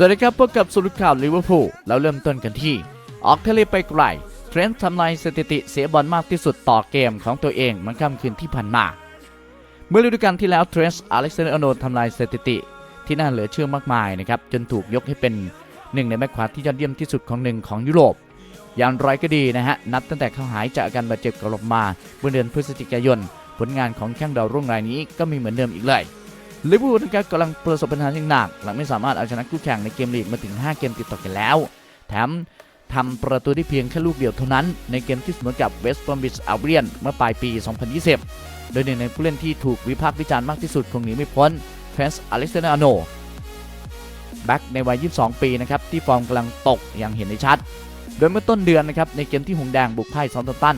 สวัสดีครับพบกับสรุปข่าวลิเวอร์พูลแล้วเริ่มต้นกันที่ ออกทะเลไปไกลเทรนต์ทำลายสถิติเสียบอลมากที่สุดต่อเกมของตัวเองเมื่อค่ำคืนที่ผ่านมา เมื่อฤดูกาลที่แล้วเทรนต์อเล็กซานเดอร์อโนทำลายสถิติ ที่น่าเหลือเชื่อมากมายนะครับจนถูกยกให้เป็นหนึ่งในแบ็คขวาที่ยอดเยี่ยมที่สุดของหนึ่งของยุโรปอย่างไรก็ดีนะฮะนับตั้งแต่เขาหายจากอาการบาดเจ็บกลับมาเมื่อเดือนพฤศจิกายน ผลงานของแข้งดาวรุ่งรายนี้ก็มีเหมือนเดิมอีกเลย ลิเวอร์พูลนะครับกำลังประสบปัญหาอย่างหนัก หลังไม่สามารถเอาชนะคู่แข่งในเกมลีกมาถึง 5 เกมติดต่อกันแล้ว แถมทำประตูได้เพียงแค่ลูกเดียวเท่านั้น ในเกมที่เสมอกับเวสต์บรอมบิชอัลเบียนเมื่อปลายปี 2020 โดยหนึ่งในผู้เล่นที่ถูกวิพากษ์วิจารณ์มากที่สุดคงหนีไม่พ้นเทรนส์อเล็กซานเดอร์อโนว์แบ็กในวัย 22 ปีนะครับที่ฟอร์มกำลังตกอย่างเห็นได้ชัด โดยเมื่อต้นเดือนนะครับในเกมที่หงแดงบุกพ่ายซอนตันตัน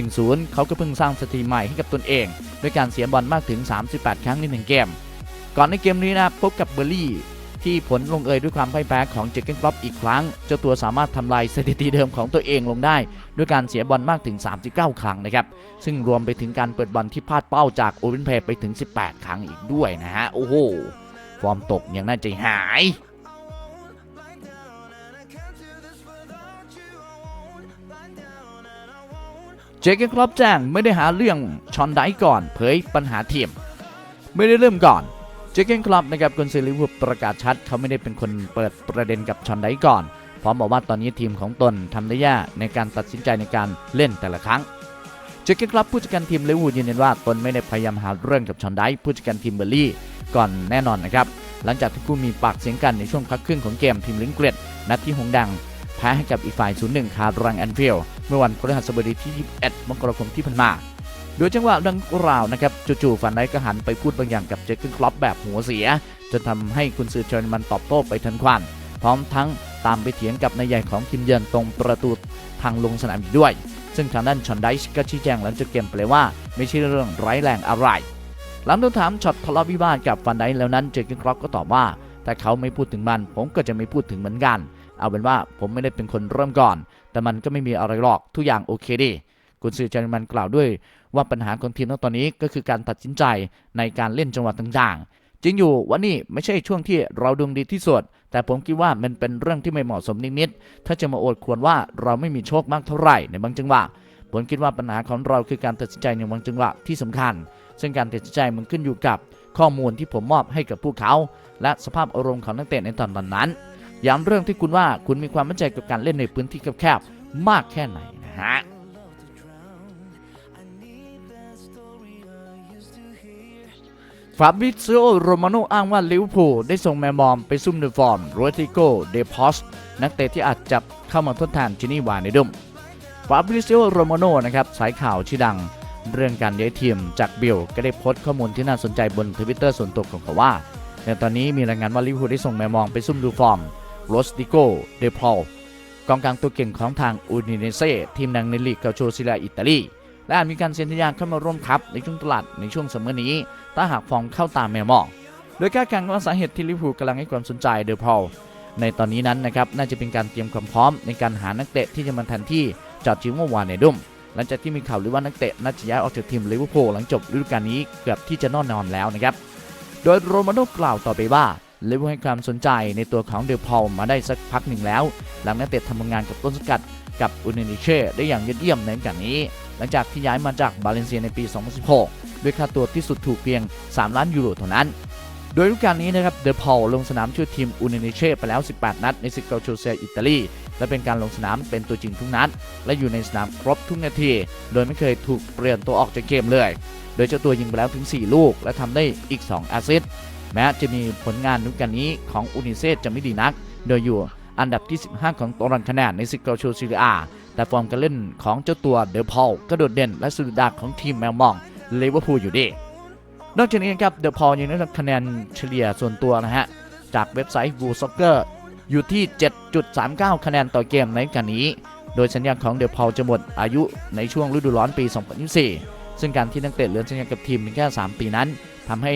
1-0 เขาก็เพิ่งสร้างสถิติใหม่ให้กับตนเอง ด้วยการเสียบอลมากถึง 38 ครั้งในหนึ่งเกม ก่อนในเกมนี้นะพบกับเบอร์ลี่ที่ผลลงเอยด้วยความพ่ายแพ้ของเจคเกนครอปอีกครั้ง เจ้าตัวสามารถทำลายสถิติเดิมของตัวเองลงได้ ด้วยการเสียบอลมากถึง 39 ครั้งนะครับ ซึ่งรวมไปถึงการเปิดบอลที่พลาดเป้าจากโอเวนเพย์ไปถึง 18 ครั้งอีกด้วยนะฮะ โอ้โห ฟอร์มตกย่างน่าใจหาย เจคเกนครอปแจ้งไม่ได้หาเรื่องชอนไดก่อน เผยปัญหาทีมไม่ได้เริ่มก่อน จเกนคลับนะครับกุนซือลิเวอร์พูลประกาศชัด เขาไม่ได้เป็นคนเปิดประเด็นกับชอนไดก่อน พร้อมบอกว่าตอนนี้ทีมของตนทำได้ยากในการตัดสินใจในการเล่นแต่ละครั้งเจเกนคลับผู้จัดการทีมลิเวอร์พูลยืนยันว่าตนไม่ได้พยายามหาเรื่องกับชอนไดผู้จัดการทีมเบอร์ลี่ก่อนแน่นอนนะครับหลังจากที่คู่มีปากเสียงกันในช่วงพักครึ่งของเกมทีมลิงเกรดนัดที่หงดังแพ้ให้กับอีกฝ่าย 0-1 คารังแอนฟิลด์เมื่อวันพฤหัสบดีที่ 21 มกราคมที่ผ่านมา โดยจังหวะดังกล่าวนะครับจู่ๆฟันไดก็หันไปพูดบางอย่างกับเจคเกนคลอปแบบหัวเสีย จนทำให้คุณซือเชอร์มันตอบโต้ไปทันควัน พร้อมทั้งตามไปเถียงกับนายใหญ่ของทีมเยือนตรงประตูทางลงสนามอีกด้วย ซึ่งทางด้านชอนไดช์ก็ชี้แจงหลังจากเกมไปเลยว่า ไม่ใช่เรื่องร้ายแรงอะไร หลังโดนถามช็อตทะเลาะวิวาทกับฟันไดแล้วนั้นเจคเกนคลอปก็ตอบว่าถ้าเขาไม่พูดถึงมันผมก็จะไม่พูดถึงเหมือนกัน เอาเป็นว่าผมไม่ได้เป็นคนเริ่มก่อน แต่มันก็ไม่มีอะไรหรอกทุกอย่างโอเคดีกุนซือเจอร์มันกล่าวด้วย ว่าปัญหาของทีมณตอนนี้ก็คือการตัดสินใจในการเล่นจังหวะต่างๆ จริงอยู่ว่านี่ไม่ใช่ช่วงที่เราดวงดีที่สุดแต่ผมคิดว่ามันเป็นเรื่องที่ไม่เหมาะสมนิดๆถ้าจะมาโอดควรว่าเราไม่มีโชคมากเท่าไหร่ในบางจังหวะผมคิดว่าปัญหาของเราคือการตัดสินใจในบางจังหวะที่สำคัญ ซึ่งการตัดสินใจมันขึ้นอยู่กับข้อมูลที่ผมมอบให้กับพวกเขา และสภาพอารมณ์ของนักเตะในตอนนั้นย่างเรื่องที่คุณว่าคุณมีความมั่นใจกับการเล่นในพื้นที่แคบๆมากแค่ไหนนะฮะ ฟาบิซิโอโรมาโนอ้างว่าลิเวอร์พูลได้ส่งแมมอมไปซุ่มในฟอร์มโรติโกเดพอสนักเตะที่อาจจะเข้ามาทดแทนจินี่วานในดุมฟาบิซิโอโรมาโนนะครับสายข่าวชื่อดัง เรื่องการย้ายทีมจากบิลก็ได้โพสต์ข้อมูลที่น่าสนใจบนทวิตเตอร์ส่วนตัวของเขาว่าในตอนนี้มีรายงานว่าลิเวอร์พูลได้ส่งแมมอมไปซุ่มดูฟอร์มโรสติโกเดพอลกองกลางตัวเก่งของทางอูดิเนเซ่ทีมดังในลีกเกาโชซิลาอิตาลี และอาจมีการเซ็นสัญญาเข้ามาร่วมทัพในช่วงตลาดในช่วงซัมอร์นี้ ถ้าหากฟองเข้าตามแมวมอง โดยคาดการณ์ว่าสาเหตุที่ลิเวอร์พูลกำลังให้ความสนใจเดอพอลในตอนนี้นั้นนะครับน่าจะเป็นการเตรียมความพร้อมในการหานักเตะที่จะมาแทนที่จอร์จิโมวานในดุมหลังจากที่มีข่าวหรือว่านักเตะน่าจะย้ายออกจากทีมลิเวอร์พูลหลังจบฤดูกาลนี้เกือบที่จะนอนนอนแล้วนะครับโดยโรมาโนกล่าวต่อไปว่าลิเวอร์พูลให้ความสนใจในตัวของเดอพอลมาได้สักพักหนึ่งแล้ว หลังนักเตะทำงานกับต้นสกัดกับอุนนิเช่ได้อย่างยอดเยี่ยมในกาลนี้ หลังจากที่ย้ายมาจากบาเลนเซียในปี 2016 ด้วยค่าตัวที่สุดถูกเพียง 3 ล้านยูโรเท่านั้น โดยฤดูกาลนี้นะครับ เดอพอลลงสนามช่วยทีมอูนิเช่ไปแล้ว 18 นัดในศึกเกาโชเซียอิตาลี และเป็นการลงสนามเป็นตัวจริงทุกนัด และอยู่ในสนามครบทุกนาที โดยไม่เคยถูกเปลี่ยนตัวออกจากเกมเลย โดยเจ้าตัวยิงไปแล้วถึง 4 ลูก และทำได้อีก 2 แอสซิสต์ แม้จะมีผลงานฤดูกาลนี้ของอูนิเซ่จะไม่ดีนัก โดยอยู่ อันดับที่ 15 ของตารางคะแนนในศึกเกาโชซีเรียอาแต่ฟอร์มการเล่นของเจ้าตัวเดอพอลก็โดดเด่นและสุดดาของทีมแมวมองเลเวอร์พูลอยู่ดี นอกจากนี้ครับเดอพอลยังได้รับคะแนนเฉลี่ยส่วนตัวนะฮะ จากเว็บไซต์ w o o s o c c e r อยู่ที่ 7.39 คะแนนต่อเกมในการนี้ โดยสัญญาของเดอพอลจะหมดอายุในช่วงฤดูร้อนปี 2024 ซึ่งการที่นักเตะเหลือสัญญากับทีมเพียงแค่ 3 ปีนั้นทำให้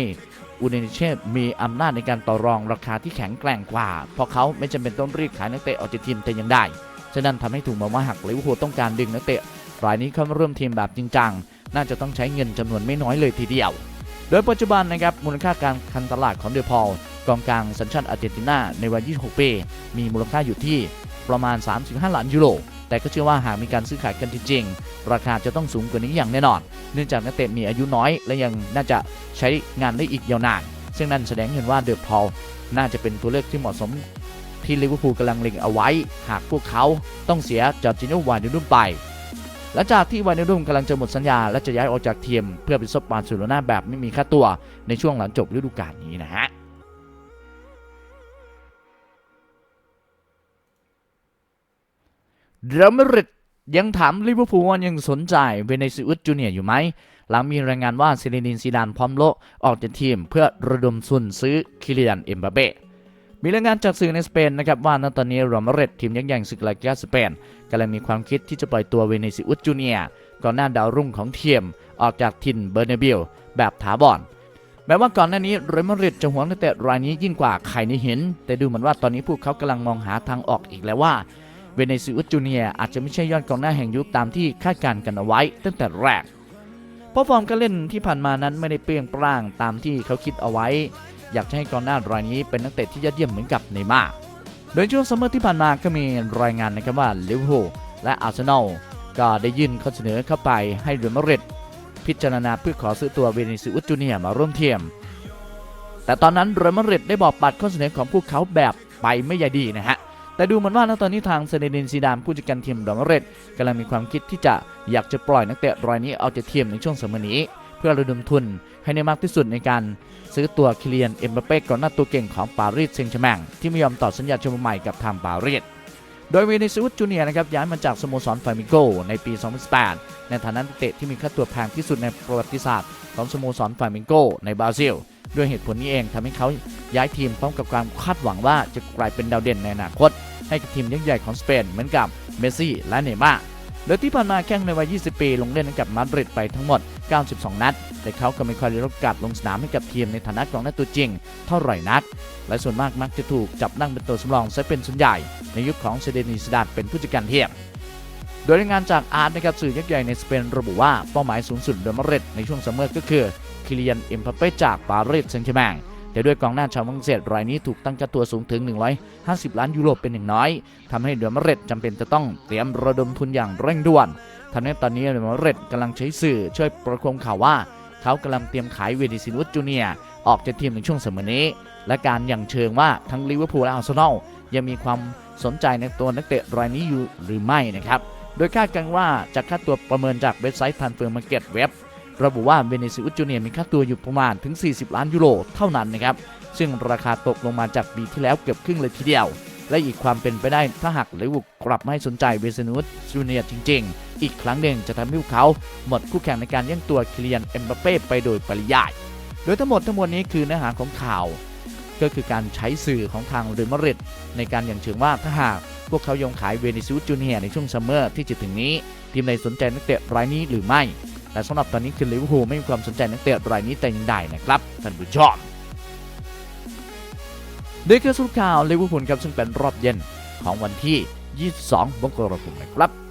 อูเดนิเช่มีอำนาจในการต่อรองราคาที่แข็งแกร่งกว่า เพราะเขาไม่จำเป็นต้องรีบขายนักเตะออกจากทีมแต่ยังได้ ฉะนั้นทำให้ถูกมองว่าหากลิเวอร์พูลต้องการดึงนักเตะรายนี้เข้ามาร่วมทีมแบบจริงจัง น่าจะต้องใช้เงินจำนวนไม่น้อยเลยทีเดียว โดยปัจจุบันนะครับมูลค่าการคันตลาดของเดอพอลกองกลางสัญชาติอาร์เจนตินาในวัย 26 ปี มีมูลค่าอยู่ที่ประมาณ 35 ล้านยูโร แต่ก็เชื่อว่าหากมีการซื้อขายกันจริงๆ ราคาจะต้องสูงกว่านี้อย่างแน่นอน เนื่องจากนักเตะมีอายุน้อย และยังน่าจะใช้งานได้อีกยาวนาน ซึ่งนั่นแสดงเห็นว่าเดอะพอลน่าจะเป็นตัวเลือกที่เหมาะสมที่ลิเวอร์พูลกำลังเล็งเอาไว้ หากพวกเขาต้องเสียจอร์จิโนวานดินุ่มไปหลังจากที่วานดินุ่มกำลังจะหมดสัญญา และจะย้ายออกจากทีมเพื่อไปซบบาร์เซโลนาแบบไม่มีค่าตัวในช่วงหลังจบฤดูกาลนี้นะฮะ เรอัลมาดริดยังถามลิเวอร์พูลว่ายังสนใจเวเนซิอุสจูเนียร์อยู่ไหม หลังมีรายงานว่าซิลินินซีดานพร้อมโละออกจากทีมเพื่อระดมทุนซื้อคิริยันเอ็มบาเป้มีรายงานจากสื่อในสเปนนะครับว่าณตอนนี้เรอัลมาดริดทีมยักษ์ใหญ่ศึกลาลิกาสเปนกำลังมีความคิดที่จะปล่อยตัวเวเนซิอุสจูเนียร์ก่อนหน้าดาวรุ่งของทีมออกจากทินเบอร์เนบิลแบบถาวรแม้ว่าก่อนหน้านี้เรอัลมาดริดจะหวงนักเตะรายนี้ยิ่งกว่าใครในเห็น แต่ดูเหมือนว่าตอนนี้พวกเขากำลังมองหาทางออกอีกแล้วว่า เวเนซุเอลสจูเนียอาจจะไม่ใช่ยอดกองหน้าแห่งยุคตามที่คาดการณ์กันเอาไว้ตั้งแต่แรก เพราะฟอร์มการเล่นที่ผ่านมานั้นไม่ได้เปรี้ยงปร้างตามที่เขาคิดเอาไว้ อยากจะให้กองหน้ารายนี้เป็นนักเตะที่ยอดเยี่ยมเหมือนกับเนย์มาร์โดยช่วงซัมเมอร์ที่ผ่านมาก็มีรายงานนะครับว่าลิเวอร์พูลและอาร์เซนอลก็ได้ยื่นข้อเสนอเข้าไปให้เรอัลมาดริดพิจารณาเพื่อขอซื้อตัวเวเนซุเอลสจูเนียมาร่วมเทียม แต่ตอนนั้นเรอัลมาดริดได้บอกปัดข้อเสนอของพวกเขาแบบไปไม่ใยดีนะฮะ แต่ดูเหมือนว่าณตอนนี้ทางเซเนดินซีดานผู้จัดการทีมเรอัลมาดริดกำลังมีความคิดที่จะอยากจะปล่อยนักเตะรายนี้เอาจากทีมในช่วงสมัยนี้ เพื่อระดมทุนให้ได้มากที่สุดในการซื้อตัวคิเลียนเอ็มบัปเป้ก่อนหน้าตัวเก่งของปารีสเซงต์แชร์แมงที่ไม่ยอมต่อสัญญาชมใหม่กับทางปารีสโดยวเนซุเอลจูเนียนะครับย้ายมาจากสโมสรฟามิโกในปี 2018 ในฐานะนักเตะที่มีค่าตัวแพงที่สุดในประวัติศาสตร์ของสโมสรฟามิโกในบราซิลด้วยเหตุผลนี้เองทำให้เขาย้ายทีมพร้อมกับความคาดหวังว่าจะกลายเป็นดาวเด่นในอนาคต ให้กับทีมยักษ์ใหญ่ของสเปนเหมือนกับเมสซี่และเนย์ม่าร์โดยที่ผ่านมาแข่งในวัย 20 ปี ลงเล่นให้กับมาดริดไปทั้งหมด 92 นัด แต่เขาก็ไม่ค่อยได้รับกาสลงสนามให้กับทีมในฐานะกองหน้าตัวจริง เท่าไหร่นัก และส่วนมากมักจะถูกจับนั่งเป็นตัวสำรองซะเป็นส่วนใหญ่ ในยุคของเซเดนิสดาดเป็นผู้จัดการทีมโดยรายงานจากอาร์ตนะครับสื่อยักษ์ใหญ่ในสเปนระบุว่าเป้าหมายสูงสุดเรอัลมาดริดในช่วงซัมเมอร์ก็คือคิลิยันเอ็มบัปเป้จากปารีสแซงต์แชร์แมง แต่ด้วยกองหน้าชาวฝรั่งเศสรายนี้ถูกตั้งค่าตัวสูงถึง 150 ล้านยูโรเป็นอย่างน้อยทำให้เรอัลมาดริดจำเป็นจะต้องเตรียมระดมทุนอย่างเร่งด่วนทำให้ตอนนี้เรอัลมาดริดกำลังใช้สื่อช่วยประโคมข่าวว่า เขากำลังเตรียมขายเวนิซินุสจูเนียออกจากทีมในช่วงสมัยนี้ และการอย่างเชิงว่าทั้งลิเวอร์พูลและอาร์เซนอลยังมีความสนใจในตัวนักเตะรายนี้อยู่หรือไม่นะครับ โดยคาดกันว่าจากค่าตัวประเมินจากเว็บไซต์ทันเฟิร์มาร์เก็ตเว็บ ระบุว่าเวเนซุเอลจูเนียมีค่าตัวอยู่ประมาณถึง 40 ล้านยูโรเท่านั้นนะครับ ซึ่งราคาตกลงมาจากปีที่แล้วเกือบครึ่งเลยทีเดียว และอีกความเป็นไปได้ถ้าหากลิเวอร์พูลกลับไม่สนใจเวเนซุเอลจูเนียจริง ๆ อีกครั้งหนึ่งจะทำให้พวกเขาหมดคู่แข่งในการแย่งตัวคิเลียนเอ็มบัปเป้ไปโดยปริยาย โดยทั้งหมดทั้งมวลนี้คือเนื้อหาของข่าว ก็คือการใช้สื่อของทางเรอัลมาดริดในการอย่างเชิงว่าถ้าหากพวกเขายอมขายเวเนซุเอลจูเนียในช่วงซัมเมอร์ที่จะถึงนี้ ทีมใดสนใจนักเตะรายนี้หรือไม่ แต่สำหรับตอนนี้คือลิเวอร์พูลไม่มีความสนใจนักเตะรายนี้แต่อย่างใดนะครับท่านผู้ชมโดยคือสุดข่าวลิเวอร์พูลครับซึ่งเป็นรอบเย็นของวันที่ 22มกราคมนะครับ